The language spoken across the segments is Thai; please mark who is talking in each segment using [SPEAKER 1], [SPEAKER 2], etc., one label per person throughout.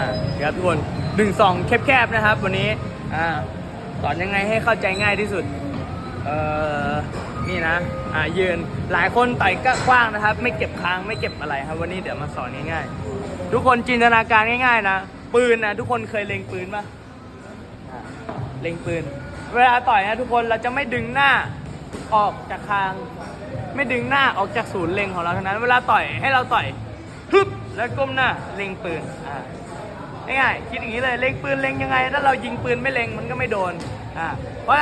[SPEAKER 1] อ่าครับทุกคนหนึ่งสองแคบๆนะครับ วันนี้อ่าสอนยังไงให้เข้าใจง่ายที่สุดเอ่อนี่นะอ่ายืนหลายคนต่อยก็กว้างนะครับ ไม่เก็บค้างไม่เก็บอะไรครับ วันนี้เดี๋ยวมาสอนง่ายๆทุกคนจินตนาการง่ายๆนะปืนนะทุกคนเคยเล็งปืนปะอ่าเล็งปืน เวลาต่อยนะทุกคนเราจะไม่ดึงหน้าออกจากคาง ไม่ดึงหน้าออกจากศูนย์เล็งของเราทั้งนั้น เวลาต่อยให้เราต่อยฮึบแล้วก้มหน้าเล็งปืนอ่า ง่ายๆคิดอย่างนี้เลยเล็งปืนเล็งยังไง ถ้าเรายิงปืนไม่เล็งมันก็ไม่โดนอ่าเพราะ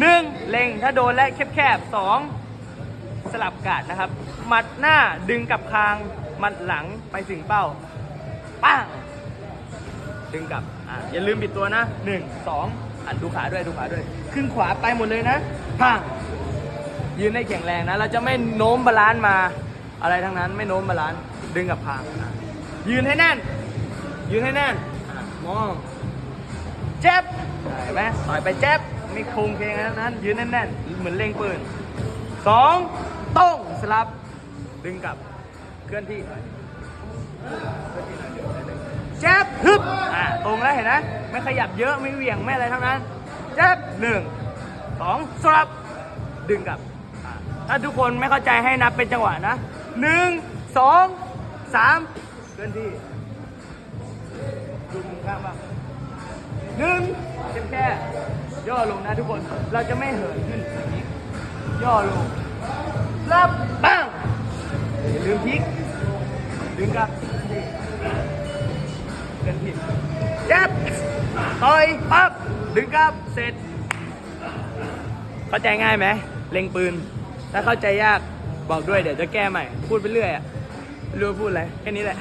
[SPEAKER 1] หนึ่งเล็งถ้าโดนและแคบๆสองสลับกาดนะครับ หมัดหน้าดึงกับคางหมัดหลังไปถึงเป้าป้างดึงกลับอ่าอย่าลืมบิดตัวนะหนึ่งสองอ่านดูขาด้วยดูขาด้วย ขึ้นขวาไปหมดเลยนะป้างยืนให้แข็งแรงนะ เราจะไม่โน้มบาลานซ์มา อะไรทั้งนั้นไม่โน้มบาลานซ์ดึงกับพางยืนให้แน่น ยืนให้แน่นมองเจ็บอะเห็นไหมต่อยไปเจ็บไม่โคงเพลงอะไรทั้งนั้น ยืนแน่นๆเหมือนเล็งปืนสองต้องสลับ ดึงกลับ เคลื่อนที่เจ็บฮึบอะตรงแล้วเห็นไหมไม่ขยับเยอะไม่เหวี่ยงไม่อะไรทั้งนั้นเจ็บหนึ่งสองสลับ ดึงกลับ ถ้าทุกคนไม่เข้าใจให้นับเป็นจังหวะนะหนึ่งสองสามเคลื่อนที่ หนึ่งเจ็บแค่ย่อลงนะทุกคน เราจะไม่เหินขึ้นย่อลงรับปังอย่าลืมพลิกดึงกลับเคลื่อนที่เจ็บต่อยปั๊บดึงกลับเสร็จ เข้าใจง่ายไหมเล็งปืน ถ้าเข้าใจยากบอกด้วยเดี๋ยวจะแก้ใหม่ พูดไปเรื่อยอะรู้พูดอะไรแค่นี้แหละ